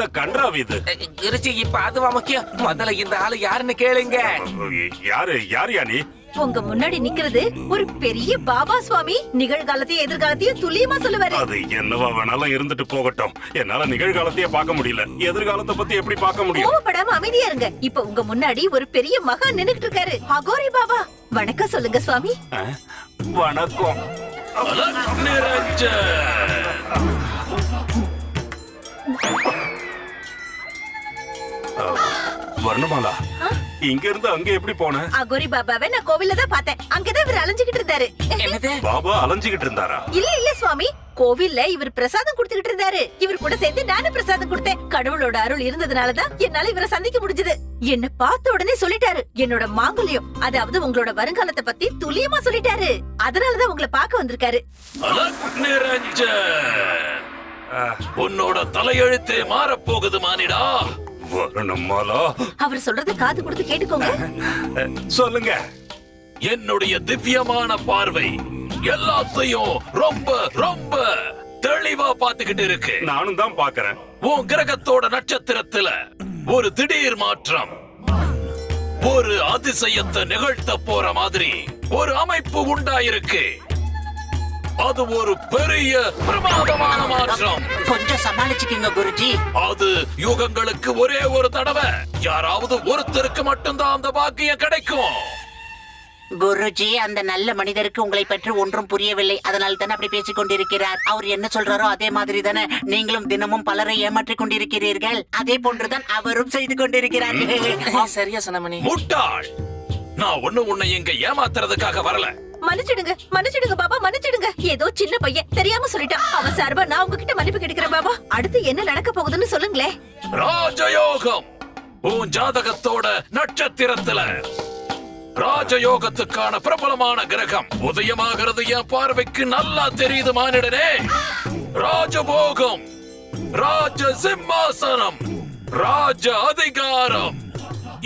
என்ன கன்றாவி இது? குருஜி இப்ப அதுவா முக்கியம்? முதல்ல இந்த ஆளு யாருன்னு கேளுங்க. யாரு யார் யா நீ? உங்க முன்னாடி நிக்கிறது ஒரு பெரிய பாபா சுவாமி. நிகழ்காலத்தையும் எதிர்காலத்தையும் துல்லியமா சொல்லுவாரு. அது என்னவா வேணாலும் இருந்துட்டு போகட்டும். என்னால நிகழ்காலத்தையே பார்க்க முடியல. எதிர்காலத்தை பத்தி எப்படி பார்க்க முடியும்? கோவப்படாம அமைதியா இருங்க. இப்ப உங்க முன்னாடி ஒரு பெரிய மகா நின்னுகிட்டு இருக்காரு. அகோரி பாபா. வணக்கம் சொல்லுங்க சுவாமி. வணக்கம். வர்ணமாலா. இங்க இருந்து அங்க எப்படி போன? அகோரி பாபாவை நான் கோவில்ல தான் பார்த்தேன். அங்கதான் இவர் அலைஞ்சுகிட்டு இருந்தாரு. என்னது? பாபா அலைஞ்சுகிட்டு இருந்தாரா? இல்ல இல்ல சுவாமி. கோவில்ல இவர் பிரசாதம் கொடுத்துக்கிட்டு இருந்தாரு. இவர் கூட சேர்ந்து நானும் பிரசாதம் கொடுத்தேன். கடவுளோட அருள் இருந்ததுனாலதான் என்னால இவரை சந்திக்க முடிஞ்சது. என்ன பார்த்த உடனே சொல்லிட்டாரு. என்னோட மாங்கல்யம் அதாவது உங்களோட வருங்காலத்தை பத்தி துல்லியமா சொல்லிட்டாரு. அதனாலதான் உங்களை பார்க்க வந்திருக்காரு. உன்னோட தலையெழுத்தே மாறப்போகுது மானிடா. வர்ணமாலா அவர் சொல்றத காது கொடுத்து கேட்டுக்கோங்க. சொல்லுங்க. என்னுடைய திவ்யமான பார்வை எல்லாத்தையும் ரொம்ப ரொம்ப தெளிவா பாத்துக்கிட்டு இருக்கு. நானும் தான் பாக்குறேன் உன் கிரகத்தோட நட்சத்திரத்துல ஒரு திடீர் மாற்றம் ஒரு அதிசயத்தை நிகழ்த்த போற மாதிரி ஒரு அமைப்பு உண்டாயிருக்கு. அது ஒரு பெரிய பிரமாதமான மாற்றம். கொஞ்சம் சமாளிச்சுக்கீங்க குருஜி. அது யுகங்களுக்கு ஒரே ஒரு தடவை. யாராவது ஒருத்தருக்கு மட்டும்தான் அந்த பாக்கியம் கிடைக்கும். குருஜி அந்த நல்ல மனிதருக்கு உங்களை பற்றி ஒன்றும் புரியவில்லை. அதனால் தானே அப்படி பேசிக் கொண்டிருக்கிறார். அவர் என்ன சொல்றாரோ அதே மாதிரி தானே நீங்களும் தினமும் பலரை ஏமாற்றிக் கொண்டிருக்கிறீர்கள். அதே போன்றுதான் அவரும் செய்து கொண்டிருக்கிறார். சரியா சொன்னமணி முட்டாள். நான் ஒண்ணு உன்னை இங்க ஏமாத்துறதுக்காக வரல. மன்னிச்சிடுங்க மன்னிச்சிடுங்க பாபா மன்னிச்சிடுங்க. ஏதோ சின்ன பையன். தெரியாம சொல்லிட்டான் அவன் சார்பா நான் உங்ககிட்ட மன்னிப்பு கேட்டுக்கிறேன் பாபா. அடுத்து என்ன நடக்க போகுதுன்னு சொல்லுங்களேன். ராஜயோகம் உன் ஜாதகத்தோட நட்சத்திரத்துல. ராஜயோகத்துக்கான பிரபலமான கிரகம் உதயமாகிறது என் பார்வைக்கு நல்லா தெரியுது மானிடனே. ராஜபோகம் ராஜ சிம்மாசனம் ராஜ அதிகாரம்.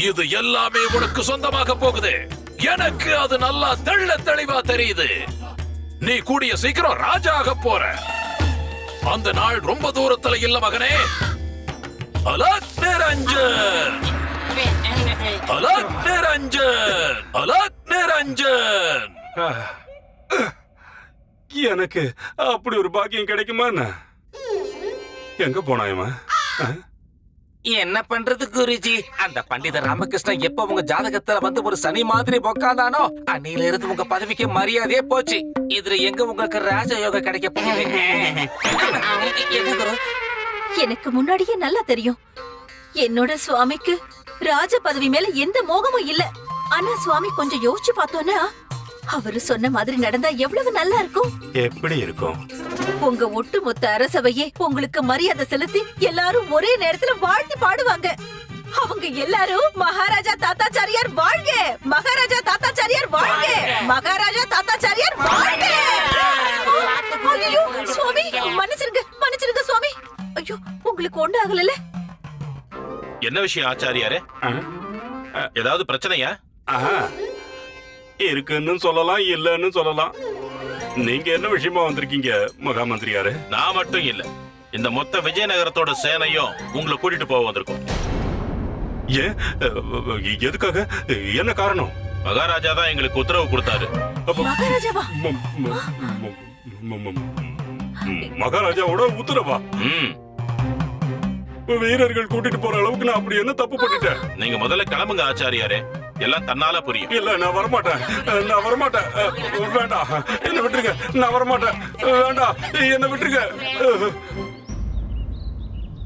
இது எல்லாமே உனக்கு சொந்தமாக போகுது. எனக்கு அது நல்லா தெள்ள தெளிவா தெரியுது. நீ கூடிய சீக்கிரம் ராஜா ஆக போற. அந்த நாள் ரொம்ப தூரத்துல இல்ல மகனே. அலக் நிரஞ்சன். அலக் நிரஞ்சன். அலக் நிரஞ்சன். எனக்கு அப்படி ஒரு பாக்கியம் கிடைக்குமா என்ன எங்க போனாயமா? என்ன பண்றது குருஜி? அந்த பண்டிதர் ராமகிருஷ்ணன் எப்ப உங்க ஜாதகத்துல வந்து ஒரு சனி மாதிரி பொக்காதானோ அன்னையில இருந்து உங்க பதவிக்கு மரியாதையே போச்சு. இதுல எங்க உங்களுக்கு ராஜயோகம் கிடைக்க போகுது? எனக்கு முன்னாடியே நல்லா தெரியும். என்னோட சுவாமிக்கு ராஜ பதவி மேல எந்த மோகமும் இல்ல. ஆனா சுவாமி கொஞ்சம் யோசிச்சு பார்த்தோன்னா அவரு சொன்ன மாதிரி நடந்தா எவ்வளவு நல்லா இருக்கும்? எப்படி இருக்கும்? உங்க ஒட்டுமொத்த அரசவையே உங்களுக்கு மரியாதை செலுத்தி எல்லாரும் ஒரே நேரத்துல வாழ்த்தி பாடுவாங்க. அவங்க எல்லாரும் மகாராஜா தாத்தாச்சாரியார் வாழ்க! மகாராஜா தாத்தாச்சாரியார் வாழ்க! மகாராஜா தாத்தாச்சாரியார் வாழ்க! ஐயோ சுவாமி மன்னிச்சிருங்க மன்னிச்சிருங்க சுவாமி. ஐயோ உங்களுக்கு ஒண்ணு ஆகல என்ன விஷயம் ஆச்சாரியாரே? ஏதாவது பிரச்சனையா? ஆஹா. இருக்குன்னு சொல்லலாம் இல்லன்னு சொல்லலாம். நீங்க என்ன விஷயமா வந்திருக்கீங்க மகா மந்திரியாரு நான் மட்டும் இல்ல. இந்த மொத்த விஜயநகரத்தோட சேனையும் உங்களை கூட்டிட்டு போக வந்திருக்கோம். ஏன்? எதுக்காக? என்ன காரணம்? மகாராஜா தான் எங்களுக்கு உத்தரவு கொடுத்தாரு. மகாராஜாவோட உத்தரவா? வீரர்கள் கூட்டிட்டு போற அளவுக்கு நான் அப்படி என்ன தப்பு பண்ணிட்டேன்? நீங்க முதல்ல கிளம்புங்க ஆச்சாரியாரே. எல்லாம் தன்னால புரியும். இல்ல நான் வரமாட்டேன். நான் வரமாட்டேன். வேண்டாம் என்ன விட்டுருங்க. நான் வரமாட்டேன். வேண்டாம் என்ன விட்டுருங்க.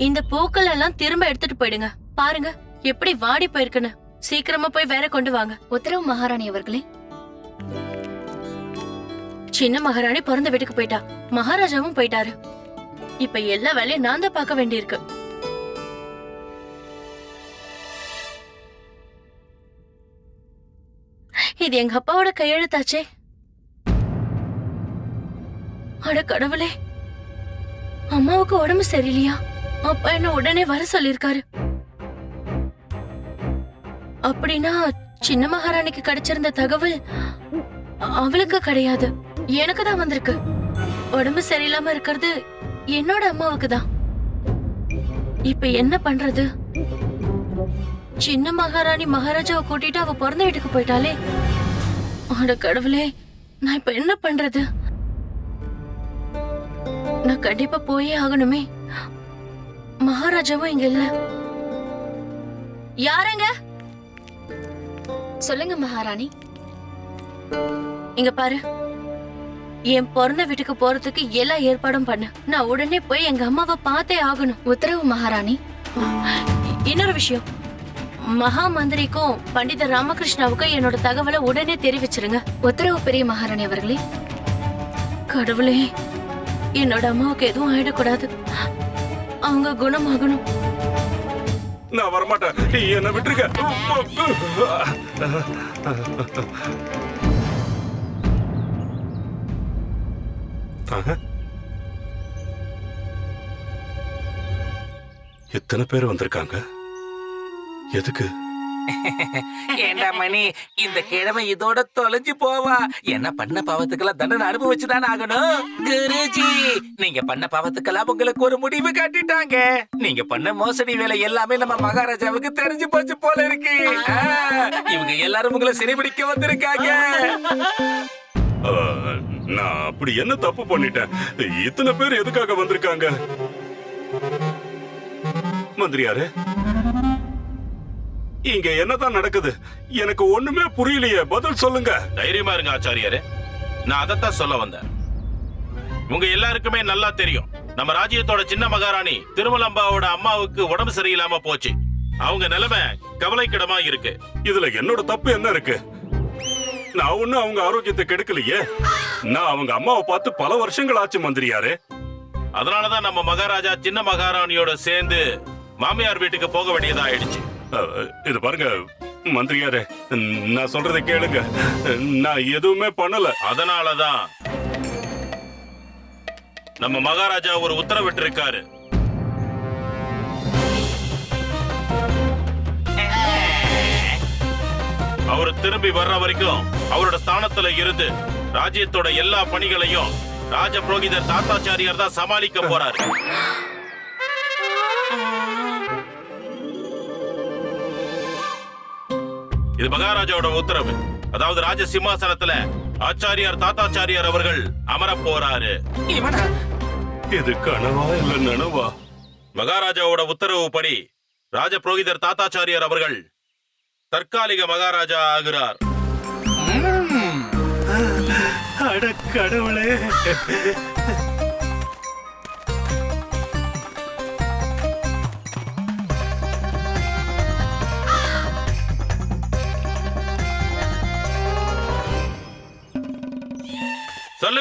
இந்த பூக்கள் எல்லாம் திரும்ப எடுத்துட்டு போயிடுங்க. பாருங்க எப்படி வாடி போயிருக்குன்னு. சீக்கிரமா போய் வேற கொண்டு வாங்க. உத்தரவு மகாராணி அவர்களே. சின்ன மகாராணி பிறந்த வீட்டுக்கு போயிட்டா. மகாராஜாவும் போயிட்டாரு. இப்ப எல்லா வேலையும் நான் தான் பார்க்க வேண்டியிருக்கு. இது எங்க அப்பாவோட கையெழுத்தாச்சே. அட கடவுளே. அம்மாவுக்கு உடம்பு சரியில்லையா? அப்பா என்ன உடனே வர சொல்லிருக்காரு அப்படின்னா சின்ன மகாராணிக்கு கிடைச்சிருந்த தகவல் அவளுக்கு கிடையாது. எனக்கு தான் வந்திருக்கு. உடம்பு சரியில்லாம இருக்கிறது என்னோட அம்மாவுக்கு தான். இப்ப என்ன பண்றது? சின்ன மகாராணி மகாராஜாவை கூட்டிட்டு அவ பிறந்த வீட்டுக்கு போயிட்டாலே அட கடவுளே நான் இப்ப என்ன பண்றது? நான் கண்டிப்பா போயே ஆகணுமே. மகாராஜாவும் இங்க இல்ல. யாருங்க? சொல்லுங்க மகாராணி. இங்க பாரு. என் பிறந்த வீட்டுக்கு போறதுக்கு எல்லா ஏற்பாடும் பண்ணு. நான் உடனே போய் எங்க அம்மாவை பார்த்தே ஆகணும். உத்தரவு மகாராணி. இன்னொரு விஷயம். மகா மந்திரிக்கும் பண்டித ராமகிருஷ்ணாவுக்கும் என்னோட தகவலை உடனே தெரிவிச்சிருங்க. உத்தரவு பெரிய மகாராணி அவர்களே. கடவுளே என்னோட அம்மாவுக்கு எதுவும் ஆயிடக்கூடாது. அவங்க குணமாகணும். நான் வரமாட்டேன். என்ன விட்டுருக்க. எத்தனை பேர் வந்திருக்காங்க? எதுக்கு? ஏண்டா மணி இந்த கிழமை இதோட தொலைஞ்சு போவா. என்ன பண்ண பாவத்துக்கெல்லாம் தண்டனை அனுபவிச்சுதானே ஆகணும்? குருஜி நீங்க பண்ண பாவத்துக்கெல்லாம் உங்களுக்கு ஒரு முடிவு காட்டிட்டாங்க. நீங்க பண்ண மோசடி வேலை எல்லாமே நம்ம மகாராஜாவுக்கு தெரிஞ்சு போச்சு போல இருக்கு. இவங்க எல்லாரும் உங்களை சிறைபிடிக்க வந்திருக்காங்க. நான் அப்படி என்ன தப்பு பண்ணிட்டேன்? இத்தனை பேர் எதுக்காக வந்திருக்காங்க? மந்திரியாரு இங்க என்னதான் நடக்குது? எனக்கு ஒண்ணுமே புரியலையே. பதில் சொல்லுங்க. தைரியமா இருங்க ஆச்சாரியாரே. நான் அதைத்தான் சொல்ல வந்தேன். உங்க எல்லாருக்குமே நல்லா தெரியும். நம்ம ராஜ்யத்தோட சின்ன மகாராணி திருமலம்பாவோட அம்மாவுக்கு உடம்பு சரியில்லாம போச்சு. அவங்க நிலைமை கவலைக்கிடமா இருக்கு. இதுல என்னோட தப்பு என்ன இருக்கு? நான் ஒண்ணும் அவங்க ஆரோக்கியத்தை கெடுக்கலையே. நான் அவங்க அம்மாவை பார்த்து பல வருஷங்கள் ஆச்சு மந்திரியாரே. அதனாலதான் நம்ம மகாராஜா சின்ன மகாராணியோட சேர்ந்து மாமியார் வீட்டுக்கு போக வேண்டியதா ஆயிடுச்சு. இது பாருங்க மந்திரியாரே நான் சொல்றதை கேளுங்க. நான் எதுவுமே பண்ணல. அதனாலதான் நம்ம மகாராஜா ஒரு உத்தரவிட்டிருக்காரு. அவர் திரும்பி வர்ற வரைக்கும் அவரோட ஸ்தானத்துல இருந்து ராஜ்யத்தோட எல்லா பணிகளையும் ராஜ புரோகிதர் தாத்தாச்சாரியார் தான் சமாளிக்க போறாரு. இது மகாராஜாவோட உத்தரவு. அதாவது ராஜ சிம்மாசனத்துல ஆச்சாரியார் தாத்தாச்சாரியார் அவர்கள் அமரப் போறாரு. இவனா? இது கனவா இல்ல நனவா? மகாராஜாவோட உத்தரவுப்படி ராஜ புரோகிதர் தாத்தாச்சாரியார் அவர்கள் தற்காலிக மகாராஜா ஆகிறார். அட கடவுளே.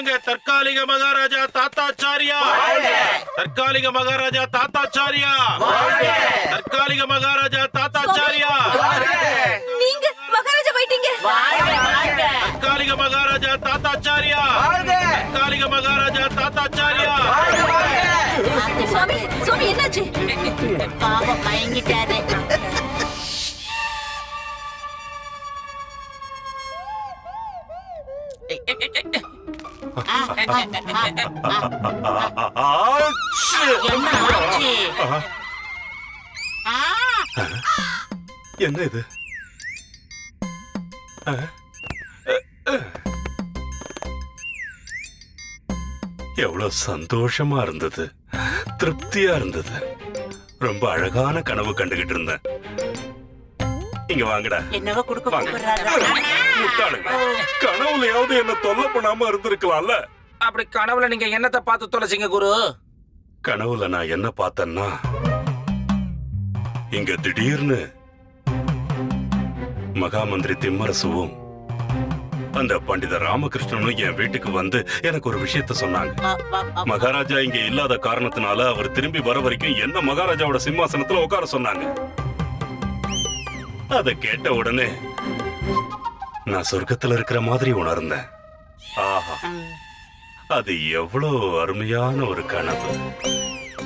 சொல்லுங்க தற்காலிக மகாராஜா தாத்தாச்சாரியா. தற்காலிக மகாராஜா தாத்தாச்சாரியா. தற்காலிக மகாராஜா தாத்தாச்சாரியா. நீங்க மகாராஜா போயிட்டீங்க. தற்காலிக மகாராஜா தாத்தாச்சாரியா. தற்காலிக மகாராஜா தாத்தாச்சாரியா. சுவாமி சுவாமி என்னாச்சு? பாவம் மயங்கிட்டாரு! என்ன ஆச்சு ஆ, என்ன இது? ஆ? எவ்வளவு சந்தோஷமா இருந்தது. திருப்தியா இருந்தது. ரொம்ப அழகான கனவு கண்டுகிட்டு இருந்தேன். இங்க வாங்கடா. என்னவோ குடுக்க முட்டாளுங்க கனவுலயாவது என்ன தொல்லை பண்ணாம இருந்திருக்கலாம்ல. அப்படி கனவுல நீங்க என்னத்தை பார்த்து தொலைச்சிங்க குரு? கனவுல நான் என்ன பார்த்தேன்னா இங்க திடீர்னு மகாமந்திரி திம்மரசுவும் அந்த பண்டித ராமகிருஷ்ணனும் என் வீட்டுக்கு வந்து எனக்கு ஒரு விஷயத்த சொன்னாங்க. மகாராஜா இங்க இல்லாத காரணத்தினால அவர் திரும்பி வர வரைக்கும் என்ன மகாராஜாவோட சிம்மாசனத்துல உட்கார சொன்னாங்க. அத கேட்ட உடனே நான் சொர்க்கத்துல இருக்கிற மாதிரி உணர்ந்தேன். ஆஹா. அது எவ்வளவு அருமையான ஒரு கனவு.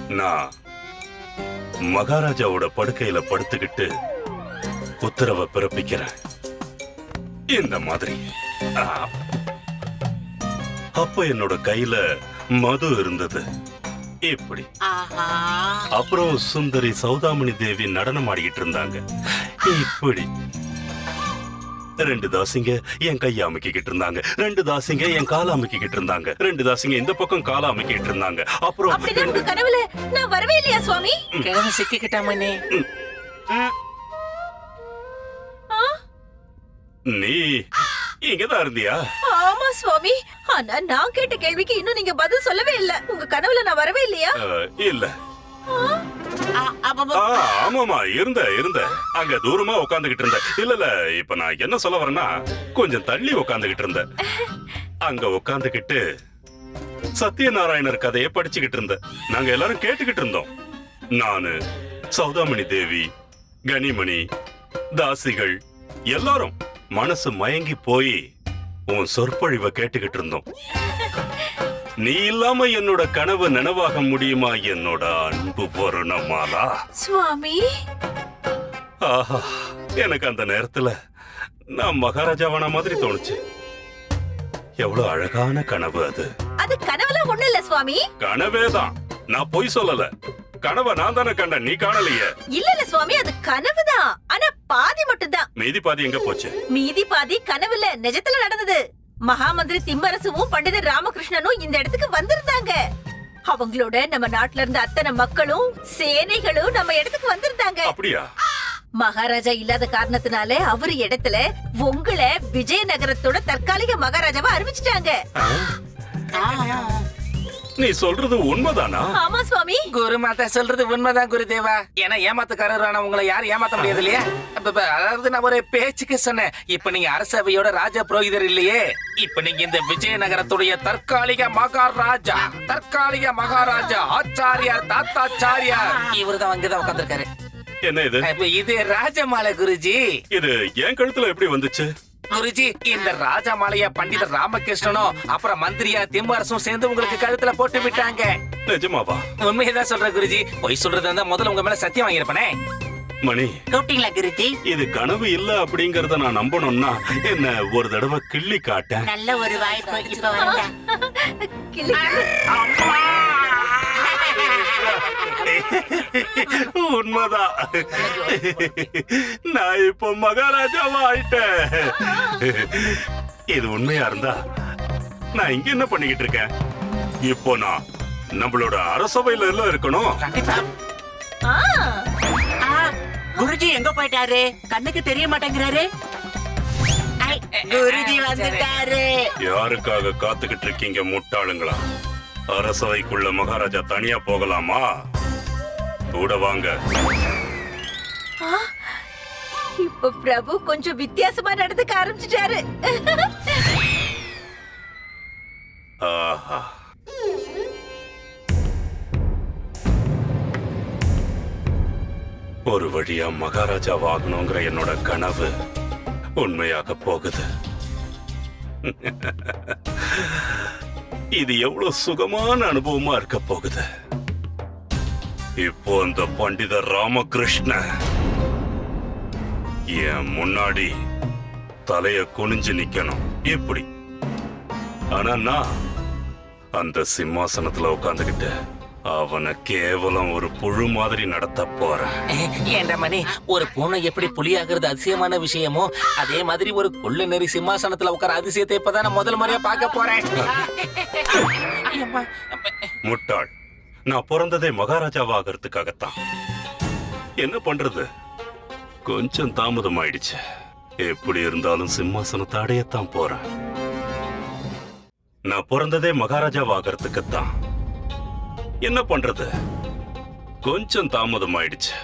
நான் மகாராஜாவோட படுக்கையில படுத்துக்கிட்டு உத்தரவை பிறப்பிக்கிறேன். இந்த மாதிரி. அப்ப என்னோட கையில மது இருந்தது. இப்படி. அப்புறம் சுந்தரி சௌதாமணி தேவி நடனம் ஆடிக்கிட்டு இருந்தாங்க. இப்படி. ரெண்டு தாசிங்க என் கைய அமுக்கிக்கிட்டு இருந்தாங்க. ரெண்டு தாசிங்க என் கால அமுக்கிக்கிட்டு இருந்தாங்க. ரெண்டு தாசிங்க இந்த பக்கம் கால அமுக்கிட்டு இருந்தாங்க. அப்புறம் உங்க கனவுல நான் வரவே இல்லையா சுவாமி? கிழமை சிக்கிக்கிட்டா மணி நீ இங்கதான் இருந்தியா? ஆமா சுவாமி. ஆனா நான் கேட்ட கேள்விக்கு இன்னும் நீங்க பதில் சொல்லவே இல்ல. உங்க கனவுல நான் வரவே இல்லையா? இல்ல. ஆமாமா. இருந்த இருந்த அங்க தூரமா உட்காந்துகிட்டு இருந்த இல்ல இல்ல இப்ப நான் என்ன சொல்ல வரேன்னா கொஞ்சம் தள்ளி உட்காந்துகிட்டு இருந்த அங்க உட்காந்துகிட்டு சத்யநாராயணர் கதையை படிச்சுக்கிட்டு இருந்த நாங்க எல்லாரும் கேட்டுக்கிட்டு இருந்தோம். நானு சௌதாமணி தேவி கனிமணி தாசிகள் எல்லாரும் மனசு மயங்கி போய் உன் சொற்பொழிவை கேட்டுக்கிட்டு இருந்தோம். நீ இல்லாம என்னோட கனவு நனவாக முடியுமா? என்னோட அன்பு வருணமாலா சுவாமி. ஆஹா எனக்கு அந்த நேரத்துல நான் மகாராஜாவான மாதிரி தோணுச்சு. எவ்வளவு அழகான கனவு அது. அது கனவுல ஒண்ணு இல்ல சுவாமி. கனவேதான் நான் பொய் சொல்லல. கனவை நான் தானே கண்டேன். நீ காணலையே. இல்ல இல்ல சுவாமி அது கனவுதான் ஆனா பாதி மட்டும்தான். மீதி பாதி எங்க போச்சு? மீதி பாதி கனவுல நிஜத்துல நடந்தது. மகாமந்திரி திம்மரசுவும் பண்டிதர் ராமகிருஷ்ணனும் இந்த இடத்துக்கு வந்திருந்தாங்க. அவங்களோட நம்ம நாட்டுல இருந்த அத்தனை மக்களும் சேனைகளும் நம்ம இடத்துக்கு வந்திருந்தாங்க. அப்படியா? மகாராஜா இல்லாத காரணத்தினால அவரு இடத்துல உங்களை விஜயநகரத்தோட தற்காலிக மகாராஜாவா அறிவிச்சிட்டாங்க. நீ சொல்றது உண்மைதானா? ஆமா சுவாமி. குரு மாதா சொல்றது உண்மைதான் குருதேவா. ஏன்னா ஏமாத்துக்காரரான உங்களை யாரும் ஏமாத்த முடியாது இல்லையா அப்ப, அப்ப, அதாவது நான் ஒரு பேச்சுக்கு சொன்னேன். இப்ப நீங்க அரசவையோட ராஜ புரோகிதர் இல்லையே? இப்ப நீங்க இந்த விஜயநகரத்துடைய தற்காலிக மகாராஜா தற்காலிக மகாராஜா ஆச்சாரியார் தாத்தாச்சாரியார். இவருதான் அங்கதான் உட்காந்துருக்காரு என்ன இது? இது ராஜமாலை குருஜி. இது என் கழுத்துல எப்படி வந்துச்சு? குருஜி இந்த ராஜமாலைய பண்டிதர் ராமகிருஷ்ணனும் அப்புறம் மந்திரியா திம்மரசும் சேர்ந்து உங்களுக்கு கழுத்துல போட்டு விட்டாங்க. நிஜமாவா? உண்மையதான் சொல்ற குருஜி. பொய் சொல்றதா இருந்தா முதல்ல உங்க மேல சத்தியம் வாங்கியிருப்பனே. மணி கூப்பிட்டீங்களா குருஜி? இது கனவு இல்ல அப்படிங்கறத நான் நம்பணும்னா என்ன ஒரு தடவை கிள்ளி காட்டேன். நல்ல ஒரு வாய்ப்பு இப்ப வரேன்டா. உண்மைதான். நான் இப்போ மகாராஜாவா ஆயிட்டேன் இது உண்மையா இருந்தா நான் இங்க என்ன பண்ணிக்கிட்டு இருக்கேன்? இப்போ நான் நம்மளோட அரசவையில எல்லாம் இருக்கணும். கண்டிப்பா. ஆ, ஆ, குருஜி எங்க போயிட்டாரு? கண்ணுக்கு தெரிய மாட்டேங்கிறாரு? குருஜி வந்துட்டாரு. யாருக்காக காத்துக்கிட்டு இருக்கீங்க முட்டாளுங்களா? அரசவைக்குள்ள மகாராஜா தனியா போகலாமா? கூட வாங்க. இப்ப பிரபு கொஞ்சம் வித்தியாசமா நடந்துக்க ஆரம்பிச்சிட்டாரு. ஒரு வழியா மகாராஜா ஆகணுங்கிற என்னோட கனவு உண்மையாக போகுது. இது எவ்வளவு சுகமான அனுபவமா இருக்க போகுது. இப்போ அந்த பண்டிதர் ராமகிருஷ்ண என் முன்னாடி தலைய குனிஞ்சு நிக்கணும். இப்படி. ஆனா நான் அந்த சிம்மாசனத்துல உட்காந்துக்கிட்டு அவனை கேவலம் ஒரு புழு மாதிரி நடத்த போறேன். ஏண்டா மணி ஒரு பூனை எப்படி புலியாகிறது அதிசயமான விஷயமோ அதே மாதிரி ஒரு கொள்ளு நெறி சிம்மாசனத்துல உட்கார அதிசயத்தை இப்பதான் முதல் முறையா பார்க்க போறேன். முட்டாள். நான் பிறந்ததே மகாராஜாவாகிறதுக்காகத்தான். என்ன பண்றது? கொஞ்சம் தாமதம் ஆயிடுச்சு எப்படி இருந்தாலும் சிம்மாசனத்தை அடையத்தான் போறேன். நான் பிறந்ததே மகாராஜாவாகிறதுக்குத்தான். என்ன பண்றது? கொஞ்சம் தாமதம் ஆயிடுச்சு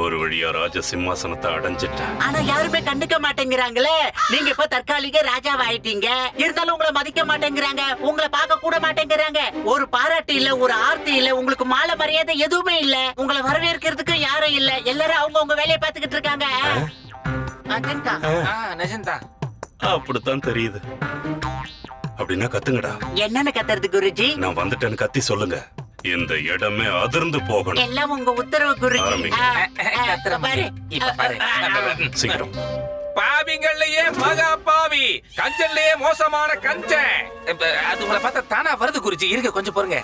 ஒரு வழியா ராஜ சிம்மாசனத்தை அடைஞ்சிட்டேன். ஆனா யாருமே கண்டுக்க மாட்டேங்கிறாங்களே. நீங்க இப்ப தற்காலிக ராஜாவாயிட்டீங்க. இருந்தாலும் உங்களை மதிக்க மாட்டேங்கிறாங்க. உங்களை பார்க்க கூட மாட்டேங்கிறாங்க. ஒரு பாராட்டு இல்ல ஒரு ஆர்த்தி இல்ல உங்களுக்கு மாலை மரியாதை எதுவுமே இல்ல. உங்களை வரவேற்கிறதுக்கு யாரும் இல்ல. எல்லாரும் அவங்க உங்க வேலையை பார்த்துக்கிட்டு இருக்காங்க. அப்படித்தான் தெரியுது. அப்படின்னா கத்துங்கடா. என்னன்னு கத்துறது குருஜி? நான் வந்துட்டேன்னு கத்தி சொல்லுங்க. இந்த இடமே அதிர்ந்து போகணும். எல்லாம் உங்க உத்தரவு பாரு. சீக்கிரம் பாரு. பாவிங்கள்லயே மகா பாவி. கஞ்சன்லயே மோசமான இப்ப அது உங்களை பார்த்தா குருஜி இருக்க கொஞ்சம் பொறுங்க.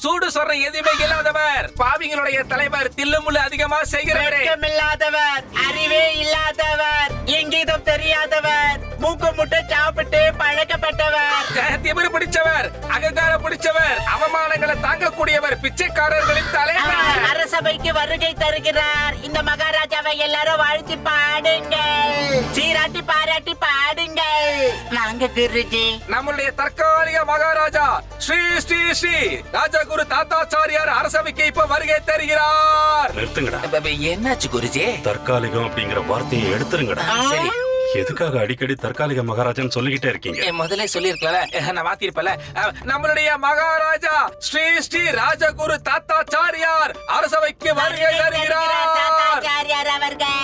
சூடு சொல்ற எதுவுமே இல்லாதவர். பாவிங்களுடைய தலைவர் தில்லுமுள்ளு அதிகமா செய்கிறவரே இல்லாதவர் அறிவே இல்லாதவர் எங்கேதும் தெரியாதவர் மூக்கு முட்டை சாப்பிட்டு பழக்கப்பட்டவர். திமிரு பிடிச்சவர் அகங்கார பிடிச்சவர் அவமானங்களை தாங்கக்கூடியவர் பிச்சைக்காரர்களின் தலைவர். அரசபைக்கு வருகை தருகிறார். இந்த மகாராஜாவை எல்லாரும் வாழ்த்தி பாடுங்கள். சீராட்டி பாராட்டி பாடுங்கள். நாங்க குருஜி. நம்முடைய தற்காலிக மகாராஜா ஸ்ரீ ஸ்ரீ ஸ்ரீ. ராஜகுரு தாத்தாச்சாரியார் அரசவைக்கு இப்ப வருகை தருகிறார். நிறுத்துங்கடா. என்னாச்சு குருஜி? தற்காலிகம் அப்படிங்கிற வார்த்தையை எடுத்துருங்கடா. சரி. எதுக்காக அடிக்கடி தற்காலிக மகாராஜான்னு சொல்லிக்கிட்டே இருக்கீங்க? முதல்ல சொல்லிருக்கல நான் மாத்திருப்பல நம்மளுடைய மகாராஜா ஸ்ரீ ஸ்ரீ ராஜகுரு தாத்தாச்சாரியார் அரசவைக்கு வருகை தருகிறார். தாத்தாச்சாரியார் அவர்கள்.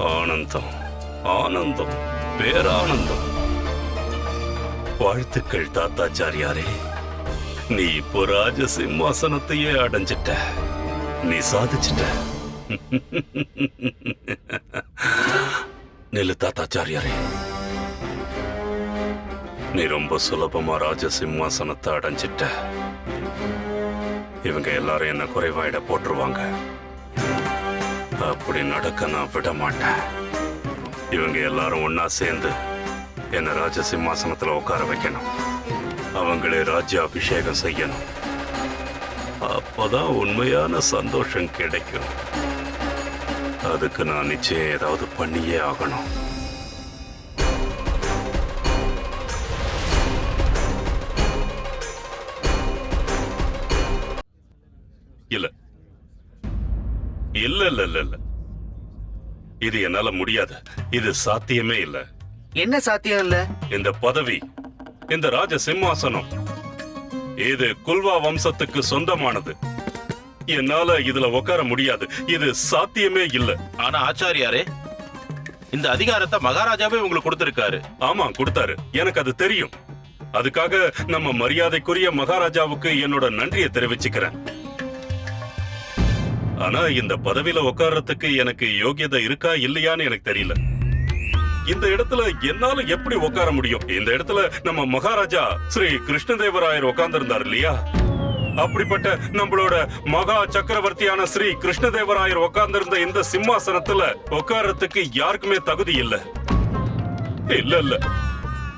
ஆனந்தம் ஆனந்தம் பேரானந்தம். வாழ்த்துக்கள் தாத்தாச்சாரியாரே. நீ இப்போ ராஜ சிம்மாசனத்தையே அடைஞ்சிட்ட. நீ சாதிச்சிட்ட. நெல்லு தாத்தாச்சாரியாரே. நீ ரொம்ப சுலபமா ராஜ சிம்மாசனத்தை அடைஞ்சிட்ட. இவங்க எல்லாரும் என்ன குறைவாயிட போட்டுருவாங்க. அப்படி நடக்க நான் விட மாட்டேன் இவங்க எல்லாரும் ஒன்னா சேர்ந்து என்ன ராஜ சிம்மாசனத்துல உட்கார வைக்கணும். அவங்களே ராஜ்ய அபிஷேகம் செய்யணும். அப்பதான் உண்மையான சந்தோஷம் கிடைக்கும். அதுக்கு நான் நிச்சயம் ஏதாவது பண்ணியே ஆகணும். இது என்னால முடியாது. இது சாத்தியமே இல்ல. என்ன சாத்தியம் இல்ல? இந்த பதவி இந்த ராஜ சிம்மாசனம் இது குல்வா வம்சத்துக்கு சொந்தமானது. என்னால இதுல உட்கார முடியாது. இது சாத்தியமே இல்ல. ஆனா ஆச்சாரியாரே இந்த அதிகாரத்தை மகாராஜாவே உங்களுக்கு கொடுத்திருக்காரு. ஆமா கொடுத்தாரு. எனக்கு அது தெரியும். அதுக்காக நம்ம மரியாதைக்குரிய மகாராஜாவுக்கு என்னோட நன்றியை தெரிவிச்சுக்கிறேன். ஆனா இந்த பதவியில உட்கார்றதுக்கு எனக்கு யோகியதை இருக்கா இல்லையான்னு எனக்கு தெரியல. இந்த இடத்துல என்னால எப்படி உட்கார முடியும்? இந்த இடத்துல நம்ம மகாராஜா ஸ்ரீ கிருஷ்ணதேவராயர் உட்கார்ந்திருந்தார் இல்லையா? அப்படிப்பட்ட நம்மளோட மகா சக்கரவர்த்தியான ஸ்ரீ கிருஷ்ணதேவராயர் உட்கார்ந்திருந்த இந்த சிம்மாசனத்துல உட்கார்றதுக்கு யாருக்குமே தகுதி இல்ல. இல்ல இல்ல.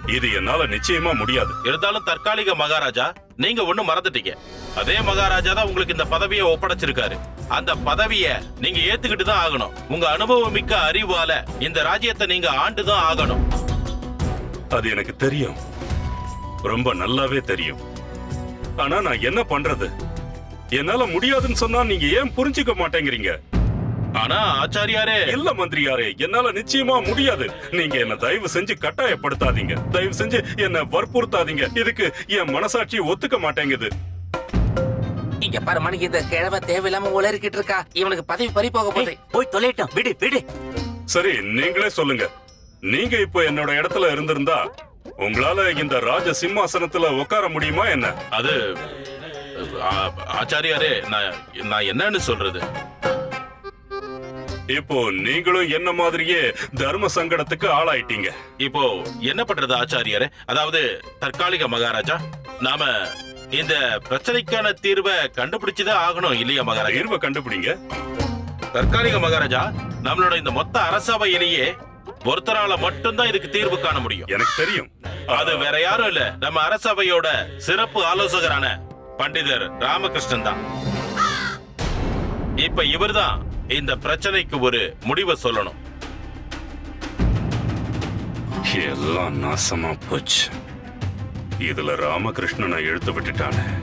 இது என்னால நிச்சயமா முடியாது. இருந்தாலும் தற்காலிக மகாராஜா நீங்க ஒண்ணு மறந்துட்டீங்க. அதே மகாராஜா தான் உங்களுக்கு இந்த பதவியை ஒப்படைச்சிருக்காரு. அந்த பதவிய நீங்க ஏத்துக்கிட்டு தான் ஆகணும். உங்க அனுபவம் மிக்க அறிவால இந்த ராஜ்யத்தை நீங்க ஆண்டு தான் ஆகணும். அது எனக்கு தெரியும். ரொம்ப நல்லாவே தெரியும். ஆனா நான் என்ன பண்றது? என்னால முடியாதுன்னு சொன்னா நீங்க ஏன் புரிஞ்சுக்க மாட்டேங்கிறீங்க? ஆனா ஆச்சாரியாரே. இல்ல மந்திரியாரே என்னால நிச்சயமா முடியாது. நீங்க என்ன தயவு செஞ்சு கட்டாயப்படுத்தாதீங்க. தயவு செஞ்சு என்ன வற்புறுத்தாதீங்க. இதுக்கு என் மனசாட்சி ஒத்துக்க மாட்டேங்குது. இங்க பாரு மணிக்கு இந்த கிழமை தேவையில்லாம உளறிக்கிட்டு இருக்கா. இவனுக்கு பதவி பறி போக போகுது. போய் தொலைட்டோம் விடு விடு. சரி நீங்களே சொல்லுங்க. நீங்க இப்போ என்னோட இடத்துல இருந்திருந்தா உங்களால இந்த ராஜ சிம்மாசனத்துல உட்கார முடியுமா என்ன? அது ஆச்சாரியாரே நான் நான் என்னன்னு சொல்றது? இப்போ நீங்களும் என்ன மாதிரியே தர்ம சங்கடத்துக்கு ஆளாயிட்டீங்க? இப்போ என்ன பண்றது ஆச்சாரியாரே? அதாவது தற்காலிக மகாராஜா நாம இந்த பிரச்சனைக்கான தீர்வை கண்டுபிடிச்சுதான் ஆகணும் இல்லையா மகாராஜா? தீர்வை கண்டுபிடிங்க. தற்காலிக மகாராஜா நம்மளோட இந்த மொத்த அரசவையிலேயே ஒருத்தரால மட்டும்தான் இதுக்கு தீர்வு காண முடியும். எனக்கு தெரியும். அது வேற யாரும் இல்ல. நம்ம அரசவையோட சிறப்பு ஆலோசகரான பண்டிதர் ராமகிருஷ்ணன் தான் இப்ப இவர்தான் இந்த பிரச்சனைக்கு ஒரு முடிவை சொல்லணும். எல்லாம் நாசமா போச்சு. இதுல ராமகிருஷ்ணனை எழுத்து விட்டுட்டானே.